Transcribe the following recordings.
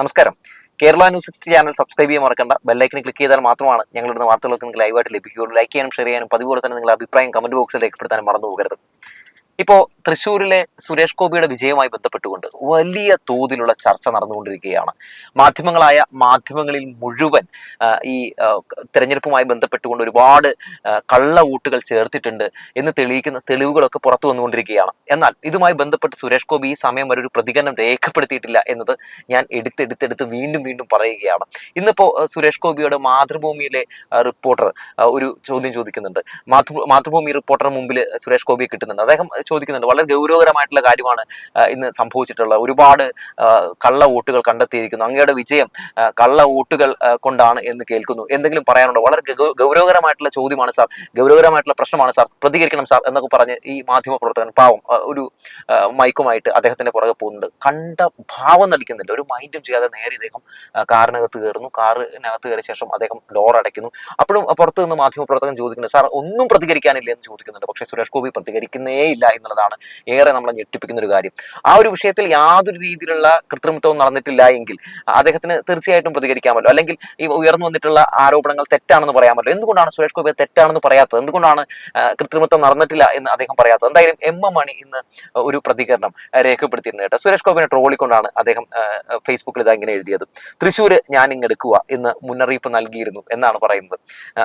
നമസ്കാരം. Kerala news sixty channel subscribe ചെയ്യാൻ മറക്കണ്ട. ബെല്ലൈക്കൻ ക്ലിക്ക് ചെയ്താൽ മാത്രമാണ് ഞങ്ങളുടെ വാർത്തകളൊക്കെ നിങ്ങൾക്ക് ലൈവായിട്ട് ലഭിക്കുകയുള്ളൂ. ലൈക്ക് ചെയ്യാനും ഷെയർ ചെയ്യാനും പതിപോലെ തന്നെ നിങ്ങളുടെ അഭിപ്രായം കമന്റ് ബോക്സിൽ രേഖപ്പെടുത്താനും മറന്നു പോകരുത്. ഇപ്പോൾ തൃശ്ശൂരിലെ സുരേഷ് ഗോപിയുടെ വിജയവുമായി ബന്ധപ്പെട്ടുകൊണ്ട് വലിയ തോതിലുള്ള ചർച്ച നടന്നുകൊണ്ടിരിക്കുകയാണ്. മാധ്യമങ്ങളായ മാധ്യമങ്ങളിൽ മുഴുവൻ ഈ തിരഞ്ഞെടുപ്പുമായി ബന്ധപ്പെട്ടുകൊണ്ട് ഒരുപാട് കള്ള വോട്ടുകൾ ചേർത്തിട്ടുണ്ട് എന്ന് തെളിയിക്കുന്ന തെളിവുകളൊക്കെ പുറത്തു വന്നുകൊണ്ടിരിക്കുകയാണ്. എന്നാൽ ഇതുമായി ബന്ധപ്പെട്ട് സുരേഷ് ഗോപി ഈ സമയം വരെ ഒരു പ്രതികരണം രേഖപ്പെടുത്തിയിട്ടില്ല എന്നത് ഞാൻ എടുത്തെടുത്തെടുത്ത് വീണ്ടും വീണ്ടും പറയുകയാണ്. ഇന്നിപ്പോൾ സുരേഷ് ഗോപിയുടെ മാതൃഭൂമിയിലെ റിപ്പോർട്ടർ ഒരു ചോദ്യം ചോദിക്കുന്നുണ്ട്. മാതൃ മാതൃഭൂമി റിപ്പോർട്ടർ മുമ്പിൽ സുരേഷ് ഗോപിയെ കിട്ടുന്നുണ്ട്. അദ്ദേഹം ചോദിക്കുന്നുണ്ട്. വളരെ ഗൗരവകരമായിട്ടുള്ള കാര്യമാണ് ഇന്ന് സംഭവിച്ചിട്ടുള്ളത്. ഒരുപാട് കള്ള വോട്ടുകൾ കണ്ടെത്തിയിരിക്കുന്നു. അങ്ങയുടെ വിജയം കള്ള വോട്ടുകൾ കൊണ്ടാണ് എന്ന് കേൾക്കുന്നു. എന്തെങ്കിലും പറയാനുണ്ടോ? വളരെ ഗൗരവകരമായിട്ടുള്ള ചോദ്യമാണ് സാർ. ഗൗരവകരമായിട്ടുള്ള പ്രശ്നമാണ് സാർ. പ്രതികരിക്കണം സാർ എന്നൊക്കെ പറഞ്ഞ് ഈ മാധ്യമ പ്രവർത്തകൻ പാവം ഒരു മൈക്കുമായിട്ട് അദ്ദേഹത്തിന്റെ പുറകെ പോകുന്നുണ്ട്. കണ്ട ഭാവം നടിക്കുന്നില്ല ഒരു മൈൻഡും ചെയ്യാതെ നേരെ ഇദ്ദേഹം കാറിനകത്ത് കയറുന്നു. കാറിനകത്ത് കയറിയ ശേഷം അദ്ദേഹം ഡോർ അടയ്ക്കുന്നു. അപ്പോഴും പുറത്തുനിന്ന് മാധ്യമ പ്രവർത്തകൻ ചോദിക്കുന്നുണ്ട് സാർ ഒന്നും പ്രതികരിക്കാനില്ല? എന്ന് ചോദിക്കുന്നുണ്ട്. പക്ഷേ സുരേഷ് ഗോപി പ്രതികരിക്കുന്നേ ഇല്ല എന്നുള്ളതാണ് ഏറെ നമ്മളെ ഞെട്ടിപ്പിക്കുന്ന ഒരു കാര്യം. ആ ഒരു വിഷയത്തിൽ യാതൊരു രീതിയിലുള്ള കൃത്രിമത്വം നടന്നിട്ടില്ല എങ്കിൽ അദ്ദേഹത്തിന് തീർച്ചയായിട്ടും പ്രതികരിക്കാമല്ലോ അല്ലെങ്കിൽ ഈ ഉയർന്നു വന്നിട്ടുള്ള ആരോപണങ്ങൾ തെറ്റാണെന്ന് പറയാമല്ലോ എന്തുകൊണ്ടാണ് സുരേഷ് ഗോപി തെറ്റാണെന്ന് പറയാത്തത്? എന്തുകൊണ്ടാണ് കൃത്രിമത്വം നടന്നിട്ടില്ല എന്ന് അദ്ദേഹം പറയാത്തത്? എന്തായാലും എം എം മണി ഇന്ന് ഒരു പ്രതികരണം രേഖപ്പെടുത്തിയിട്ടുണ്ട് കേട്ടോ. സുരേഷ് ഗോപിനെ ട്രോളിക്കൊണ്ടാണ് അദ്ദേഹം ഫേസ്ബുക്കിൽ ഇതാ ഇങ്ങനെ എഴുതിയത്. തൃശ്ശൂർ ഞാൻ ഇങ്ങെടുക്കുക എന്ന് മുന്നറിയിപ്പ് നൽകിയിരുന്നു എന്നാണ് പറയുന്നത്.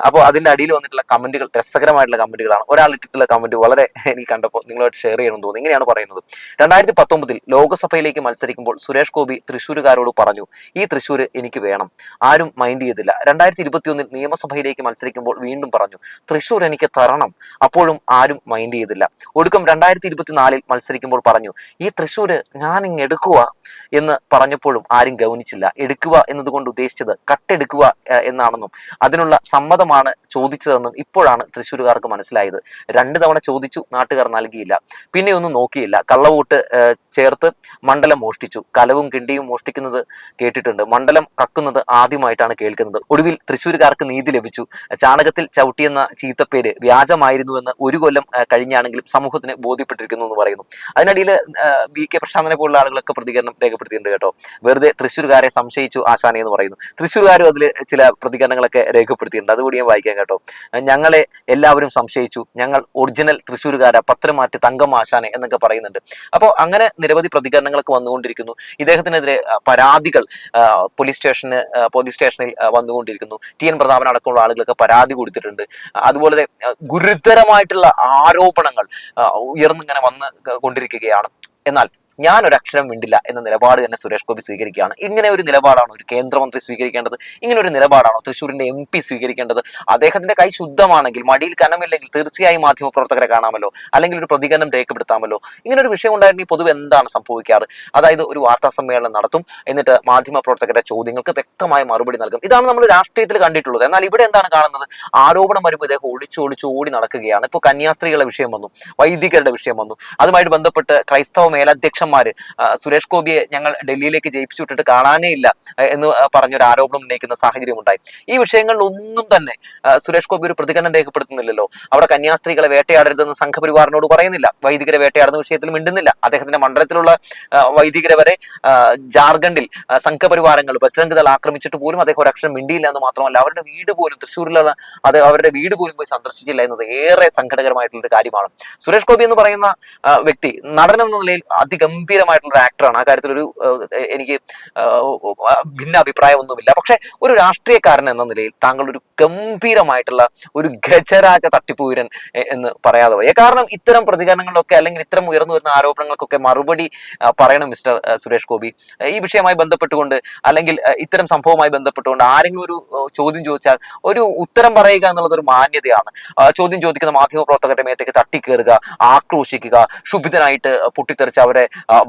അപ്പോൾ അതിന്റെ അടിയിൽ വന്നിട്ടുള്ള കമന്റുകൾ രസകരമായിട്ടുള്ള കമന്റുകളാണ് ഒരാൾ ഇട്ടിട്ടുള്ള കമന്റ് വളരെ എനിക്ക് കണ്ടപ്പോൾ നിങ്ങളായിട്ട് ഷെയർ ചെയ്യണമെന്ന് തോന്നുന്നു. ഇങ്ങനെയാണ് പറയുന്നത്. രണ്ടായിരത്തി പത്തൊമ്പതിൽ ലോകസഭയിലേക്ക് മത്സരിക്കുമ്പോൾ സുരേഷ് ഗോപി തൃശ്ശൂരുകാരോട് പറഞ്ഞു ഈ തൃശ്ശൂർ എനിക്ക് വേണം. ആരും മൈൻഡ് ചെയ്തില്ല. രണ്ടായിരത്തി ഇരുപത്തിയൊന്നിൽ നിയമസഭയിലേക്ക് മത്സരിക്കുമ്പോൾ വീണ്ടും പറഞ്ഞു തൃശ്ശൂർ എനിക്ക് തരണം. അപ്പോഴും ആരും മൈൻഡ് ചെയ്തില്ല. ഒടുക്കം രണ്ടായിരത്തി ഇരുപത്തിനാലിൽ മത്സരിക്കുമ്പോൾ പറഞ്ഞു ഈ തൃശ്ശൂർ ഞാൻ ഇങ്ങ് എടുക്കുക എന്ന് പറഞ്ഞപ്പോഴും ആരും ഗൗനിച്ചില്ല. എടുക്കുക എന്നതുകൊണ്ട് ഉദ്ദേശിച്ചത് കട്ടെടുക്കുക എന്നാണെന്നും അതിനുള്ള സമ്മതമാണ് ചോദിച്ചതെന്നും ഇപ്പോഴാണ് തൃശ്ശൂരുകാർക്ക് മനസ്സിലായത്. രണ്ട് തവണ ചോദിച്ചു നാട്ടുകാർ നൽകിയില്ല. പിന്നെ ഒന്നും നോക്കിയില്ല. കള്ളവോട്ട് ചേർത്ത് മണ്ഡലം മോഷ്ടിച്ചു. കലവും കിണ്ടിയും മോഷ്ടിക്കുന്നത് കേട്ടിട്ടുണ്ട്. മണ്ഡലം കക്കുന്നത് ആദ്യമായിട്ടാണ് കേൾക്കുന്നത്. ഒടുവിൽ തൃശ്ശൂരുകാർക്ക് നീതി ലഭിച്ചു. ചാണകത്തിൽ ചവിട്ടിയെന്ന ചീത്തപ്പേര് വ്യാജമായിരുന്നുവെന്ന് ഒരു കൊല്ലം കഴിഞ്ഞാണെങ്കിലും സമൂഹത്തിന് ബോധ്യപ്പെട്ടിരിക്കുന്നു എന്ന് പറയുന്നു. അതിനിടയിൽ ബി കെ പ്രശാന്തനെ പോലുള്ള ആളുകളൊക്കെ പ്രതികരണം രേഖപ്പെടുത്തിയിട്ടുണ്ട് കേട്ടോ. വെറുതെ തൃശ്ശൂർകാരെ സംശയിച്ചു ആശാനെ എന്ന് പറയുന്നു. തൃശ്ശൂർകാരും അതിൽ ചില പ്രതികരണങ്ങളൊക്കെ രേഖപ്പെടുത്തിയിട്ടുണ്ട്. അതുകൂടി ഞാൻ വായിക്കാം കേട്ടോ. ഞങ്ങളെ എല്ലാവരും സംശയിച്ചു. ഞങ്ങൾ ഒറിജിനൽ തൃശ്ശൂർകാര പത്രം മാറ്റി തങ്കം ആശാനെ എന്നൊക്കെ പറയുന്നുണ്ട്. അപ്പോൾ അങ്ങനെ നിരവധി പ്രതികരണങ്ങളൊക്കെ വന്നുകൊണ്ടിരിക്കുന്നു. ഇദ്ദേഹത്തിനെതിരെ പരാതികൾ പോലീസ് സ്റ്റേഷന് പോലീസ് സ്റ്റേഷനിൽ വന്നുകൊണ്ടിരിക്കുന്നു. ടി എൻ പ്രതാപൻ അടക്കമുള്ള ആളുകളൊക്കെ പരാതി കൊടുത്തിട്ടുണ്ട്. അതുപോലെ ഗുരുതരമായിട്ടുള്ള ആരോപണങ്ങൾ ഉയർന്നിങ്ങനെ വന്ന് കൊണ്ടിരിക്കുകയാണ്. എന്നാൽ ഞാൻ ഒരു അക്ഷരം മിണ്ടില്ല എന്ന നിലപാട് തന്നെ സുരേഷ് ഗോപി സ്വീകരിക്കുകയാണ്. ഇങ്ങനെ ഒരു നിലപാടാണോ ഒരു കേന്ദ്രമന്ത്രി സ്വീകരിക്കേണ്ടത്? ഇങ്ങനെ ഒരു നിലപാടാണോ തൃശ്ശൂരിന്റെ എം പി സ്വീകരിക്കേണ്ടത്? അദ്ദേഹത്തിന്റെ കൈ ശുദ്ധമാണെങ്കിൽ മടിയിൽ കനമില്ലെങ്കിൽ തീർച്ചയായും മാധ്യമപ്രവർത്തകരെ കാണാമല്ലോ? അല്ലെങ്കിൽ ഒരു പ്രതികരണം രേഖപ്പെടുത്താമല്ലോ? ഇങ്ങനെ ഒരു വിഷയം ഉണ്ടായിരുന്നെങ്കിൽ പൊതുവെ എന്താണ് സംഭവിക്കാറ്? അതായത് ഒരു വാർത്താ സമ്മേളനം നടത്തും എന്നിട്ട് മാധ്യമപ്രവർത്തകരുടെ ചോദ്യങ്ങൾക്ക് വ്യക്തമായ മറുപടി നൽകും. ഇതാണ് നമ്മൾ രാഷ്ട്രീയത്തിൽ കണ്ടിട്ടുള്ളത്. എന്നാൽ ഇവിടെ എന്താണ് കാണുന്നത്? ആരോപണം വരുമ്പോൾ ഇദ്ദേഹം ഒളിച്ചു ഒളിച്ചു ഓടി നടക്കുകയാണ്. ഇപ്പോൾ കന്യാസ്ത്രീകളുടെ വിഷയം വന്നു വൈദികരുടെ വിഷയം വന്നു. അതുമായിട്ട് ബന്ധപ്പെട്ട് ക്രൈസ്തവ മേലധ്യക്ഷന്മാര് ആ, സുരേഷ് ഗോപിയെ ഞങ്ങൾ ഡൽഹിയിലേക്ക് ജയിപ്പിച്ചു വിട്ടിട്ട് കാണാനേ ഇല്ല എന്ന് പറഞ്ഞൊരു ആരോപണം ഉന്നയിക്കുന്ന സാഹചര്യം ഉണ്ടായി. ഈ വിഷയങ്ങളിൽ ഒന്നും തന്നെ സുരേഷ് ഗോപി ഒരു പ്രതികരണം രേഖപ്പെടുത്തുന്നില്ലല്ലോ. അവിടെ കന്യാസ്ത്രീകളെ വേട്ടയാടരുതെന്ന് സംഘപരിവാറിനോട് പറയുന്നില്ല. വൈദികരെ വേട്ടയാടുന്ന വിഷയത്തിൽ മിണ്ടുന്നില്ല. അദ്ദേഹത്തിന്റെ മണ്ഡലത്തിലുള്ള വൈദികരെ വരെ ജാർഖണ്ഡിൽ സംഘപരിവാരങ്ങൾ ബജ്രംഗ് ദൾ ആക്രമിച്ചിട്ട് പോലും അദ്ദേഹം അക്ഷരം മിണ്ടിയില്ല എന്ന് മാത്രമല്ല അവരുടെ വീട് പോലും തൃശ്ശൂരിലുള്ള അത് അവരുടെ വീട് പോലും പോയി സന്ദർശിച്ചില്ല എന്നത് ഏറെ സങ്കടകരമായിട്ടുള്ള ഒരു കാര്യമാണ്. സുരേഷ് ഗോപി എന്ന് പറയുന്ന വ്യക്തി നടനെന്ന നിലയിൽ നിലയിൽ അതിഗംഭീരമായിട്ടുള്ള ഒരു ആക്ടറാണ് ആ കാര്യത്തിൽ ഒരു എനിക്ക് ഭിന്ന അഭിപ്രായമൊന്നുമില്ല. പക്ഷെ ഒരു രാഷ്ട്രീയക്കാരൻ എന്ന നിലയിൽ താങ്കൾ ഒരു ഗംഭീരമായിട്ടുള്ള ഒരു ഗജരാജ തട്ടിപ്പൂരൻ എന്ന് പറയാതെ വയ്യ കാരണം ഇത്തരം പ്രതികരണങ്ങളിലൊക്കെ അല്ലെങ്കിൽ ഇത്തരം ഉയർന്നു വരുന്ന ആരോപണങ്ങൾക്കൊക്കെ മറുപടി പറയണം മിസ്റ്റർ സുരേഷ് ഗോപി. ഈ വിഷയമായി ബന്ധപ്പെട്ടുകൊണ്ട് അല്ലെങ്കിൽ ഇത്തരം സംഭവവുമായി ബന്ധപ്പെട്ടുകൊണ്ട് ആരെങ്കിലും ഒരു ചോദ്യം ചോദിച്ചാൽ ഒരു ഉത്തരം പറയുക എന്നുള്ളത് ഒരു മാന്യതയാണ്. ചോദ്യം ചോദിക്കുന്ന മാധ്യമ പ്രവർത്തകരുടെ മേത്തേക്ക് തട്ടിക്കേറുക ആക്രോശിക്കുക ക്ഷുഭിതനായിട്ട് പൊട്ടിത്തെറിച്ച് അവരെ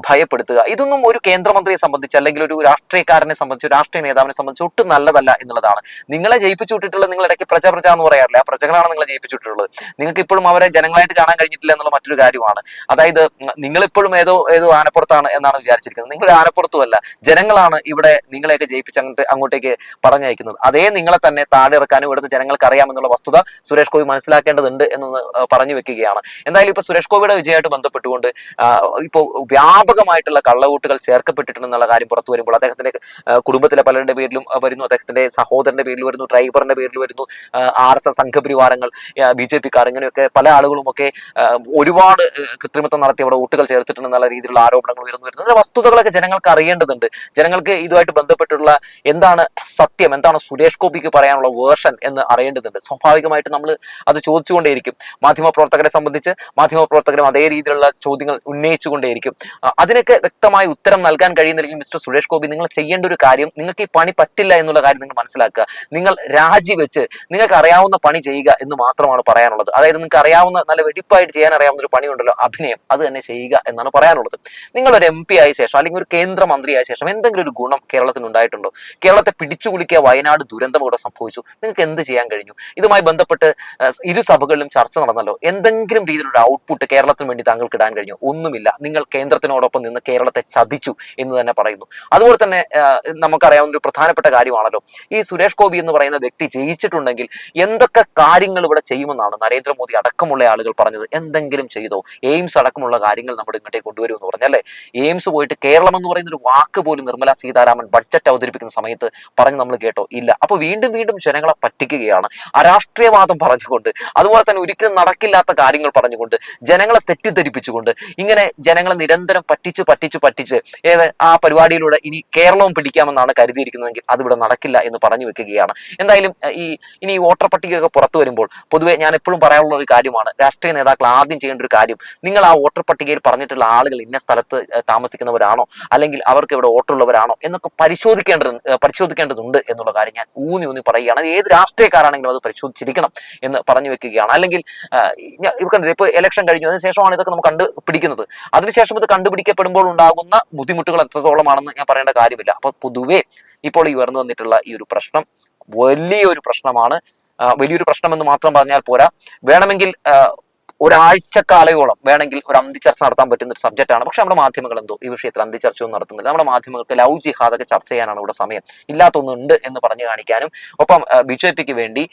ഭയപ്പെടുത്തുക. ഇതൊന്നും ഒരു കേന്ദ്രമന്ത്രിയെ സംബന്ധിച്ച് അല്ലെങ്കിൽ ഒരു രാഷ്ട്രീയക്കാരനെ സംബന്ധിച്ച് രാഷ്ട്രീയ നേതാവിനെ സംബന്ധിച്ച് ഒട്ടും നല്ലതല്ല എന്നുള്ളതാണ്. നിങ്ങളെ ജയിപ്പിച്ചു നിങ്ങൾ ഇടയ്ക്ക് പ്രജ പ്രജ എന്ന് പറയാറില്ല? ആ പ്രജകളാണ് നിങ്ങളെ ജയിപ്പിച്ചു വിട്ടിട്ടുള്ളത്. നിങ്ങൾക്ക് ഇപ്പോഴും അവരെ ജനങ്ങളായിട്ട് കാണാൻ കഴിഞ്ഞിട്ടില്ല എന്നുള്ള മറ്റൊരു കാര്യമാണ്. അതായത് നിങ്ങൾ ഇപ്പോഴും ഏതോ ഏതോ ആനപ്പുറത്താണ് എന്നാണ് വിചാരിച്ചിരിക്കുന്നത്. നിങ്ങൾ ആനപ്പുറത്തുമല്ല ജനങ്ങളാണ് ഇവിടെ നിങ്ങളെയൊക്കെ ജയിപ്പിച്ച് അങ്ങോട്ട് അങ്ങോട്ടേക്ക് പറഞ്ഞയക്കുന്നത്. അതേ നിങ്ങളെ തന്നെ താഴെ ഇറക്കാനും ഇവിടുത്തെ ജനങ്ങൾക്ക് അറിയാമെന്നുള്ള വസ്തുത സുരേഷ് ഗോപി മനസ്സിലാക്കേണ്ടതുണ്ട് എന്നൊന്ന് പറഞ്ഞു വെക്കുകയാണ്. എന്തായാലും ഇപ്പൊ സുരേഷ് ഗോപിയുടെ വിജയമായിട്ട് ബന്ധപ്പെട്ടുകൊണ്ട് ഇപ്പോൾ ഇപ്പോ വ്യാപ വ്യാപകമായിട്ടുള്ള കള്ളവോട്ടുകൾ ചേർക്കപ്പെട്ടിട്ടുണ്ടെന്നുള്ള കാര്യം പുറത്തു വരുമ്പോൾ അദ്ദേഹത്തിന്റെ കുടുംബത്തിലെ പലരുടെ പേരിലും വരുന്നു. അദ്ദേഹത്തിന്റെ സഹോദരന്റെ പേരിൽ വരുന്നു ഡ്രൈവറിന്റെ പേരിൽ വരുന്നു ആർ എസ് എസ് സംഘപരിവാരങ്ങൾ ബി ജെ പിക്കാർ ഇങ്ങനെയൊക്കെ പല ആളുകളുമൊക്കെ ഒരുപാട് കൃത്രിമത്വം നടത്തി അവിടെ വോട്ടുകൾ ചേർത്തിട്ടുണ്ടെന്നുള്ള രീതിയിലുള്ള ആരോപണങ്ങൾ ഉയർന്നു വരുന്നു. അതിന്റെ വസ്തുതകളൊക്കെ ജനങ്ങൾക്ക് അറിയേണ്ടതുണ്ട്. ജനങ്ങൾക്ക് ഇതുമായിട്ട് ബന്ധപ്പെട്ടുള്ള എന്താണ് സത്യം എന്താണ് സുരേഷ് ഗോപിക്ക് പറയാനുള്ള വേർഷൻ എന്ന് അറിയേണ്ടതുണ്ട്. സ്വാഭാവികമായിട്ട് നമ്മൾ അത് ചോദിച്ചുകൊണ്ടേയിരിക്കും. മാധ്യമപ്രവർത്തകരെ സംബന്ധിച്ച് മാധ്യമപ്രവർത്തകരും അതേ രീതിയിലുള്ള ചോദ്യങ്ങൾ ഉന്നയിച്ചുകൊണ്ടേയിരിക്കും. അതിനൊക്കെ വ്യക്തമായ ഉത്തരം നൽകാൻ കഴിയുന്നില്ലെങ്കിൽ മിസ്റ്റർ സുരേഷ് ഗോപി നിങ്ങൾ ചെയ്യേണ്ട ഒരു കാര്യം നിങ്ങൾക്ക് ഈ പണി പറ്റില്ല എന്നുള്ള കാര്യം നിങ്ങൾ മനസ്സിലാക്കുക. നിങ്ങൾ രാജിവെച്ച് നിങ്ങൾക്ക് അറിയാവുന്ന പണി ചെയ്യുക എന്ന് മാത്രമാണ് പറയാനുള്ളത്. അതായത് നിങ്ങൾക്ക് അറിയാവുന്ന നല്ല വെടിപ്പായിട്ട് ചെയ്യാൻ അറിയാവുന്ന ഒരു പണിയുണ്ടല്ലോ അഭിനയം അത് തന്നെ ചെയ്യുക എന്നാണ് പറയാനുള്ളത്. നിങ്ങൾ ഒരു എം പി ആയ ശേഷം അല്ലെങ്കിൽ ഒരു കേന്ദ്രമന്ത്രിയായ ശേഷം എന്തെങ്കിലും ഒരു ഗുണം കേരളത്തിന് ഉണ്ടായിട്ടുണ്ടോ? കേരളത്തെ പിടിച്ചുകുലുക്കിയ വയനാട് ദുരന്തം ഇവിടെ സംഭവിച്ചു. നിങ്ങൾക്ക് എന്ത് ചെയ്യാൻ കഴിഞ്ഞു? ഇതുമായി ബന്ധപ്പെട്ട് ഇരു സഭകളിലും ചർച്ച നടന്നല്ലോ. എന്തെങ്കിലും രീതിയിലുള്ള ഔട്ട്പുട്ട് കേരളത്തിന് വേണ്ടി താങ്കൾക്ക് ഇടാൻ കഴിഞ്ഞു? ഒന്നുമില്ല. നിങ്ങൾ കേന്ദ്രത്തിനോടൊപ്പം നിന്ന് കേരളത്തെ ചതിച്ചു എന്ന് തന്നെ പറയുന്നു. അതുപോലെ തന്നെ നമുക്കറിയാവുന്ന ഒരു പ്രധാനപ്പെട്ട കാര്യമാണല്ലോ. ഈ സുരേഷ് ഗോപി എന്ന് പറയുന്ന വ്യക്തി ജയിച്ചിട്ടുണ്ടെങ്കിൽ എന്തൊക്കെ കാര്യങ്ങൾ ഇവിടെ ചെയ്യുമെന്നാണ് നരേന്ദ്രമോദി അടക്കമുള്ള ആളുകൾ പറഞ്ഞത്. എന്തെങ്കിലും ചെയ്തോ? എയിംസ് അടക്കമുള്ള കാര്യങ്ങൾ നമ്മുടെ ഇങ്ങോട്ടേക്ക് കൊണ്ടുവരുമെന്ന് പറഞ്ഞല്ലേ? എയിംസ് പോയിട്ട് കേരളം എന്ന് പറയുന്ന ഒരു വാക്ക് പോലും നിർമ്മല സീതാരാമൻ ബഡ്ജറ്റ് അവതരിപ്പിക്കുന്ന സമയത്ത് പറഞ്ഞ് നമ്മൾ കേട്ടോ? ഇല്ല. അപ്പൊ വീണ്ടും വീണ്ടും ജനങ്ങളെ പറ്റിക്കുകയാണ്. അരാഷ്ട്രീയവാദം പറഞ്ഞുകൊണ്ട് അതുപോലെ തന്നെ ഒരിക്കലും നടക്കില്ലാത്ത കാര്യങ്ങൾ പറഞ്ഞുകൊണ്ട് ജനങ്ങളെ തെറ്റിദ്ധരിപ്പിച്ചുകൊണ്ട് ഇങ്ങനെ ജനങ്ങളെ നിരന്തരം പറ്റിച്ച് പറ്റിച്ച് പറ്റിച്ച്. ഏത് ആ പരിപാടിയിലൂടെ ഇനി കേരളവും പിടിക്കാമെന്നാണ് കരുതിയിരിക്കുന്നതെങ്കിൽ അതിവിടെ നടക്കില്ല എന്ന് പറഞ്ഞു വെക്കുകയാണ്. എന്തായാലും ഈ ഇനി ഈ വോട്ടർ പട്ടികയൊക്കെ പുറത്തു വരുമ്പോൾ പൊതുവെ ഞാൻ എപ്പോഴും പറയാനുള്ള ഒരു കാര്യമാണ് രാഷ്ട്രീയ നേതാക്കൾ ആദ്യം ചെയ്യേണ്ട ഒരു കാര്യം നിങ്ങൾ ആ വോട്ടർ പട്ടികയിൽ പറഞ്ഞിട്ടുള്ള ആളുകൾ ഇന്ന സ്ഥലത്ത് താമസിക്കുന്നവരാണോ അല്ലെങ്കിൽ അവർക്ക് ഇവിടെ വോട്ടുള്ളവരാണോ എന്നൊക്കെ പരിശോധിക്കേണ്ടത് പരിശോധിക്കേണ്ടതുണ്ട് എന്നുള്ള കാര്യം ഞാൻ ഊന്നി ഊന്നി പറയുകയാണ്. ഏത് രാഷ്ട്രീയക്കാരാണെങ്കിലും അത് പരിശോധിച്ചിരിക്കണം എന്ന് പറഞ്ഞു വെക്കുകയാണ്. അല്ലെങ്കിൽ ആഹ് ഞാൻ ഇപ്പൊ ഇലക്ഷൻ കഴിഞ്ഞു. അതിനുശേഷമാണ് ഇതൊക്കെ നമുക്ക് കണ്ടുപിടിക്കുന്നത് അതിനുശേഷം ഇത് കണ്ടുപിടിക്കപ്പെടുമ്പോൾ ഉണ്ടാകുന്ന ബുദ്ധിമുട്ടുകൾ എത്രത്തോളമാണെന്ന് ഞാൻ പറയേണ്ട കാര്യമില്ല. അപ്പൊ പൊതുവെ ഇപ്പോൾ ഈ ഉയർന്നു വന്നിട്ടുള്ള ഈ ഒരു പ്രശ്നം വലിയൊരു പ്രശ്നമാണ്. വലിയൊരു പ്രശ്നം എന്ന് മാത്രം പറഞ്ഞാൽ പോരാ. വേണമെങ്കിൽ ഒരാഴ്ചക്കാലയോളം വേണമെങ്കിൽ ഒരു അന്തിച്ചർച്ച നടത്താൻ പറ്റുന്ന ഒരു സബ്ജക്റ്റ് ആണ്. പക്ഷെ നമ്മുടെ മാധ്യമങ്ങൾ എന്തോ ഈ വിഷയത്തിൽ അന്തിച്ചർച്ചയൊന്നും നടത്തുന്നില്ല. നമ്മുടെ മാധ്യമങ്ങൾക്ക് ലവ് ജിഹാദൊക്കെ ചർച്ച ചെയ്യാനാണ് ഇവിടെ സമയം. ഇല്ലാത്തൊന്നുണ്ട് എന്ന് പറഞ്ഞു കാണിക്കാനും ഒപ്പം ബി ജെ പിക്ക് വേണ്ടി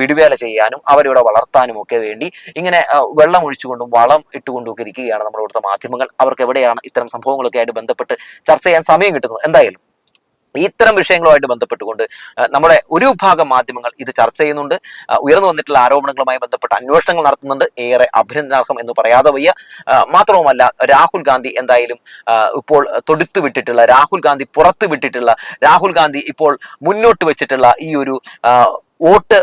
വിടുവേല ചെയ്യാനും അവരിവിടെ വളർത്താനും ഒക്കെ വേണ്ടി ഇങ്ങനെ വെള്ളം ഒഴിച്ചുകൊണ്ടും വളം ഇട്ടുകൊണ്ടും ഒക്കെ ഇരിക്കുകയാണ് നമ്മുടെ ഇവിടുത്തെ മാധ്യമങ്ങൾ. അവർക്ക് എവിടെയാണ് ഇത്തരം സംഭവങ്ങളൊക്കെ ആയിട്ട് ബന്ധപ്പെട്ട് ചർച്ച ചെയ്യാൻ സമയം കിട്ടുന്നത്? എന്തായാലും ഇത്തരം വിഷയങ്ങളുമായിട്ട് ബന്ധപ്പെട്ടുകൊണ്ട് നമ്മുടെ ഒരു വിഭാഗം മാധ്യമങ്ങൾ ഇത് ചർച്ച ചെയ്യുന്നുണ്ട്. ഉയർന്നു വന്നിട്ടുള്ള ആരോപണങ്ങളുമായി ബന്ധപ്പെട്ട് അന്വേഷണങ്ങൾ നടത്തുന്നുണ്ട്. ഏറെ അഭിനന്ദനാർഹം എന്ന് പറയാതെ വയ്യ. മാത്രവുമല്ല രാഹുൽ ഗാന്ധി എന്തായാലും ഇപ്പോൾ തൊടുത്തു വിട്ടിട്ടുള്ള രാഹുൽ ഗാന്ധി പുറത്തു വിട്ടിട്ടുള്ള രാഹുൽ ഗാന്ധി ഇപ്പോൾ മുന്നോട്ട് വെച്ചിട്ടുള്ള ഈ ഒരു വോട്ട്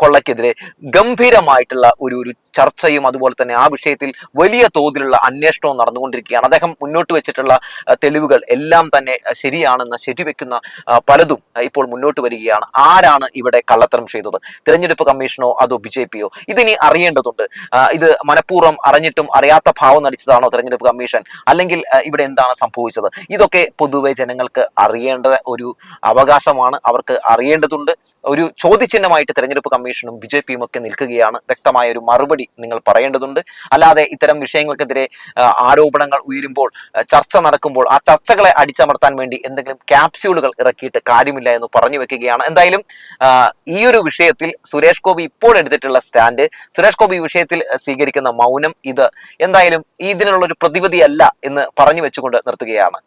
കൊള്ളക്കെതിരെ ഗംഭീരമായിട്ടുള്ള ഒരു ഒരു ചർച്ചയും അതുപോലെ തന്നെ ആ വിഷയത്തിൽ വലിയ തോതിലുള്ള അന്വേഷണവും നടന്നുകൊണ്ടിരിക്കുകയാണ്. അദ്ദേഹം മുന്നോട്ട് വെച്ചിട്ടുള്ള തെളിവുകൾ എല്ലാം തന്നെ ശരിയാണെന്ന് ശരിവെക്കുന്ന പലതും ഇപ്പോൾ മുന്നോട്ട് വരികയാണ്. ആരാണ് ഇവിടെ കള്ളത്തരം ചെയ്തത്? തിരഞ്ഞെടുപ്പ് കമ്മീഷനോ അതോ ബി ജെ പിയോ? ഇതിനി അറിയേണ്ടതുണ്ട്. ഇത് മനഃപൂർവം അറിഞ്ഞിട്ടും അറിയാത്ത ഭാവം നടിച്ചതാണോ തിരഞ്ഞെടുപ്പ് കമ്മീഷൻ? അല്ലെങ്കിൽ ഇവിടെ എന്താണ് സംഭവിച്ചത്? ഇതൊക്കെ പൊതുവെ ജനങ്ങൾക്ക് അറിയേണ്ട ഒരു അവകാശമാണ്. അവർക്ക് അറിയേണ്ടതുണ്ട്. ഒരു ചോദ്യചിഹ്നമായിട്ട് തെരഞ്ഞെടുപ്പ് കമ്മീഷനും ബി ജെ പിയും ഒക്കെ നിൽക്കുകയാണ്. വ്യക്തമായ ഒരു മറുപടി നിങ്ങൾ പറയേണ്ടതുണ്ട്. അല്ലാതെ ഇത്തരം വിഷയങ്ങൾക്കെതിരെ ആരോപണങ്ങൾ ഉയരുമ്പോൾ ചർച്ച നടക്കുമ്പോൾ ആ ചർച്ചകളെ അടിച്ചമർത്താൻ വേണ്ടി എന്തെങ്കിലും ക്യാപ്സ്യൂളുകൾ ഇറക്കിയിട്ട് കാര്യമില്ല എന്ന് പറഞ്ഞു വെക്കുകയാണ്. എന്തായാലും ഈ ഒരു വിഷയത്തിൽ സുരേഷ് ഗോപി ഇപ്പോൾ എടുത്തിട്ടുള്ള സ്റ്റാൻഡ് സുരേഷ് ഗോപി വിഷയത്തിൽ സ്വീകരിക്കുന്ന മൗനം ഇത്. എന്തായാലും ഇതിനുള്ള ഒരു പ്രതിവിധിയല്ല എന്ന് പറഞ്ഞു വെച്ചുകൊണ്ട് നിർത്തുകയാണ്.